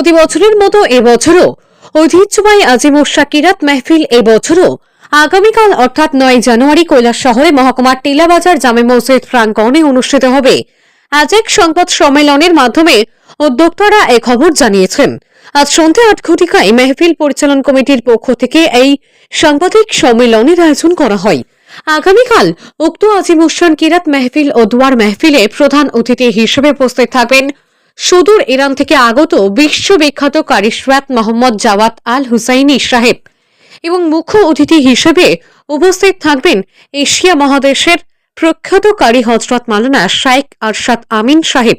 প্রতি বছরের মতো এবছরও ঐতিহ্যবাহী আজিমুর শাকিরাত মেহফিল এবছরও আগামীকাল অর্থাৎ নয় জানুয়ারি কৈলাস শহরে মহকুমার টিলাবাজার জামে মসজিদ প্রাঙ্গণে অনুষ্ঠিত হবে। আজ এক সংবাদ সম্মেলনের মাধ্যমে উদ্যোক্তারা এ খবর জানিয়েছেন। আজ সন্ধ্যে আট ঘটিকায় মেহফিল পরিচালন কমিটির পক্ষ থেকে এই সাংবাদিক সম্মেলনের আয়োজন করা হয়। আগামীকাল উক্ত আজিমুসান কিরাত মেহফিল ও দুয়ার মেহফিলে প্রধান অতিথি হিসেবে উপস্থিত থাকবেন সুদূর ইরান থেকে আগত বিশ্ববিখ্যাত কারিশরাত মোহাম্মদ জাওয়াত আল হুসাইনি সাহেব এবং মুখ্য অতিথি হিসেবে উপস্থিত থাকবেন এশিয়া মহাদেশের প্রখ্যাত কারি হজরত মালানা শাইখ আরশাদ আমিন সাহেব।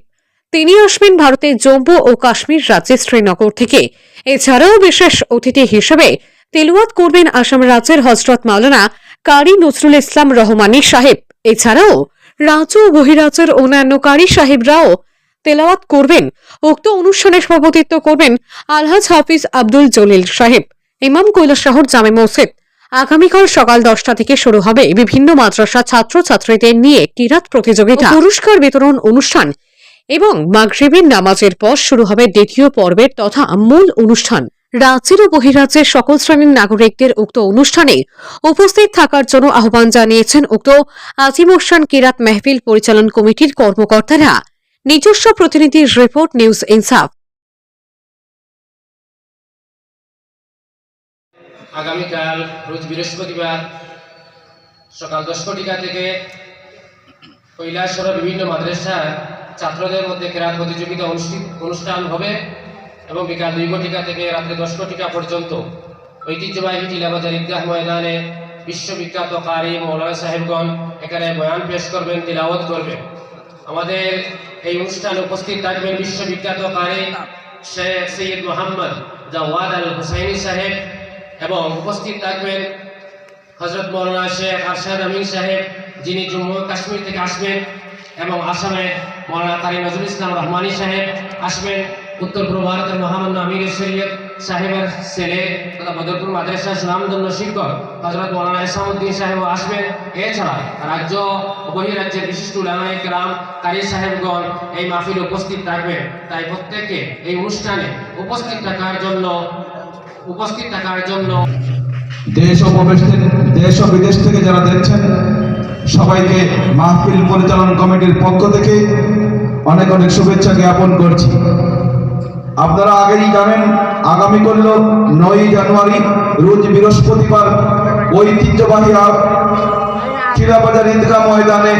তিনি আসবেন ভারতের জম্মু ও কাশ্মীর রাজ্যের শ্রীনগর থেকে। এছাড়াও বিশেষ অতিথি হিসেবে তেলুয়াত করবেন আসাম রাজ্যের হজরত মাওলানা কারি নজরুল ইসলাম রহমানী সাহেব। এছাড়াও রাজ্য ও বহিরাজ্যের অন্যান্য কারি সাহেবরাও তেলাওয়াত করবেন। উক্ত অনুষ্ঠানে সভাপতিত্ব করবেন আলহাজ হাফিজ আব্দুল জলিল সাহেব, ইমাম কৈলাসশহর জামে মসজিদ। আগামীকাল সকাল দশটা থেকে শুরু হবে বিভিন্ন মাদ্রাসা ছাত্র ছাত্রীদের নিয়ে কিরাত প্রতিযোগিতা। পুরস্কার বিতরণ অনুষ্ঠান এবং মাগরিবের নামাজের পর শুরু হবে দ্বিতীয় পর্বের তথা মূল অনুষ্ঠান। রাজ্যের ও বহিরাজ্যের সকল শ্রেণির নাগরিকদের উক্ত অনুষ্ঠানে উপস্থিত থাকার জন্য আহ্বান জানিয়েছেন উক্ত আজিমোসান কিরাত মেহফিল পরিচালন কমিটির কর্মকর্তারা। নিজস্ব প্রতিনিধির রিপোর্ট নিউজ ইনসাফ। আগামীকাল রোজ বৃহস্পতিবার সকাল দশ কোটিকা থেকে কৈলাসর বিভিন্ন মাদ্রাসার ছাত্রদের মধ্যে কেরাত প্রতিযোগিতা অনুষ্ঠান হবে এবং বিকাল দুই কোটিকা থেকে রাত্রে দশ কোটিকা পর্যন্ত ঐতিহ্যবাহী টিলাবাজার ঈদগাহ ময়দানে বিশ্ববিখ্যাত কারি মৌলানা সাহেবগণ এখানে বয়ান পেশ করবেন, তিলাওয়াত করবেন। আমাদের এই অনুষ্ঠান উপস্থিত থাকবেন বিশ্ববিখ্যাত কারি শেখ সৈয়দ মোহাম্মদ জাওয়াদ আল হুসাইনি সাহেব এবং উপস্থিত থাকবেন হজরত মৌলানা শেখ আরশাদ আমিন সাহেব, যিনি জম্মু কাশ্মীর থেকে আসবেন, এবং আসামে মৌলানা কারি নজরুল ইসলাম রহমানি সাহেব আসবেন। উত্তর পূর্ব ভারতের মহামান্য আমির শরীয়ত সাহেবের ছেলে তথা বদরপুর মাদ্রাসা সুনামধন্য শিক্ষক হজরত মৌলানা ইসলামউদ্দিন সাহেবও আসবেন এছাড়া রাজ্য বহিরাজ্যের বিশিষ্ট উলামায়ে কেরাম কারি সাহেবগণ এই মাহফিলে উপস্থিত থাকবেন তাই প্রত্যেকে এই অনুষ্ঠানে উপস্থিত থাকার জন্য, উপস্থিত থাকার জন্য দেশ ও দেশ ও বিদেশ থেকে যারা দেখছেন, সবাইকে মাহফিল পরিচালন কমিটির পক্ষ থেকে অনেক অনেক শুভেচ্ছা জ্ঞাপন করছি। আপনারা আগেই জানেন, আগামী করল নয় জানুয়ারি, রোজ বৃহস্পতিবার ঐতিহ্যবাহী খিরাবাজার ঈদগাহ ময়দানে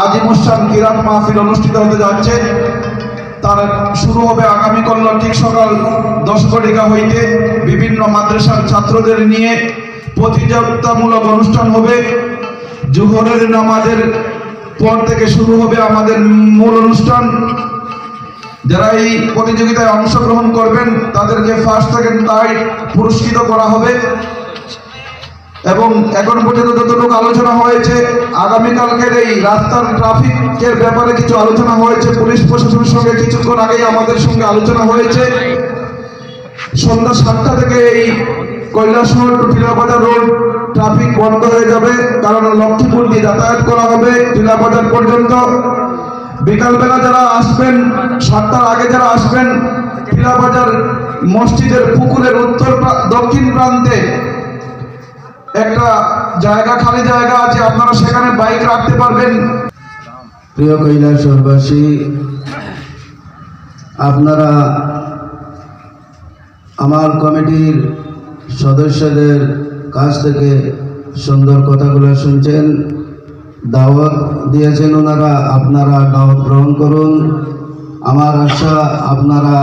আজিমুসান কিরাত মাহফিল অনুষ্ঠিত হতে যাচ্ছে। তার শুরু হবে আগামী কল্য ঠিক সকাল দশ ঘটিকা হইতে বিভিন্ন মাদ্রাসার ছাত্রদের নিয়ে প্রতিযোগিতামূলক অনুষ্ঠান হবে। জুহরের নামাজের পর থেকে শুরু হবে আমাদের মূল অনুষ্ঠান। যারা এই প্রতিযোগিতায় অংশগ্রহণ করবেন, তাদেরকে ফার্স্ট সেকেন্ড থার্ড পুরস্কৃত করা হবে। এবং এখন পর্যন্ত যতটুকু আলোচনা হয়েছে, আগামীকালকের এই রাস্তার ট্রাফিকের ব্যাপারে কিছু আলোচনা হয়েছে। পুলিশ প্রশাসনের সঙ্গে কিছুক্ষণ আগেই আমাদের সঙ্গে আলোচনা হয়েছে। সন্ধ্যা সাতটা থেকে এই Kailashahar to Tilabazar road traffic বন্ধ হয়ে যাবে, কারণ লক্ষ্মীপুর দিয়ে যাতায়াত করা হবে টিলাবাজার পর্যন্ত। বিকালবেলা যারা আসবেন, সাতটার আগে যারা আসবেন টিলাবাজার মসজিদের পুকুরের উত্তর দক্ষিণ প্রান্তে একটা জায়গা, খালি জায়গা আছে, আপনারা সেখানে বাইক রাখতে পারবেন। প্রিয় কৈলাসবাসী আপনারা আমার কমিটির সদস্যদের কাছ থেকে সুন্দর কথাগুলো শুনছেন। দাওয়াত দিয়েছেন ওনারা, আপনারা দাওয়াত গ্রহণ করুন। আমার আশা, আপনারা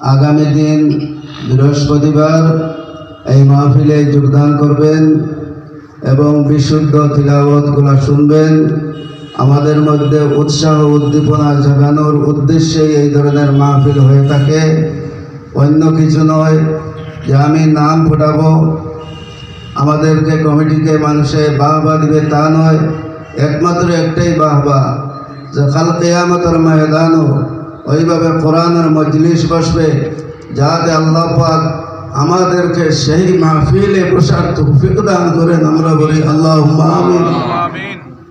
আগামী দিন বৃহস্পতিবার এই মাহফিলে যোগদান করবেন এবং বিশুদ্ধ তিলাবতগুলো শুনবেন। আমাদের মধ্যে উৎসাহ উদ্দীপনা জাগানোর উদ্দেশ্যেই এই ধরনের মাহফিল হয়ে থাকে। অন্য কিছু নয় যে আমি নাম ফোটাবো আমাদেরকে কমিটিকে মানুষে বাহবা দিবে তা নয়, একমাত্র একটাই বাহবা, যে কাল কেয়ামতের ময়দানও ওইভাবে কোরআনের মজলিস বসবে, যাতে আল্লাহ পাক আমাদেরকে সেই মাহফিলে বসার তৌফিক দান করেন। আমরা বলি আল্লাহ আমিন।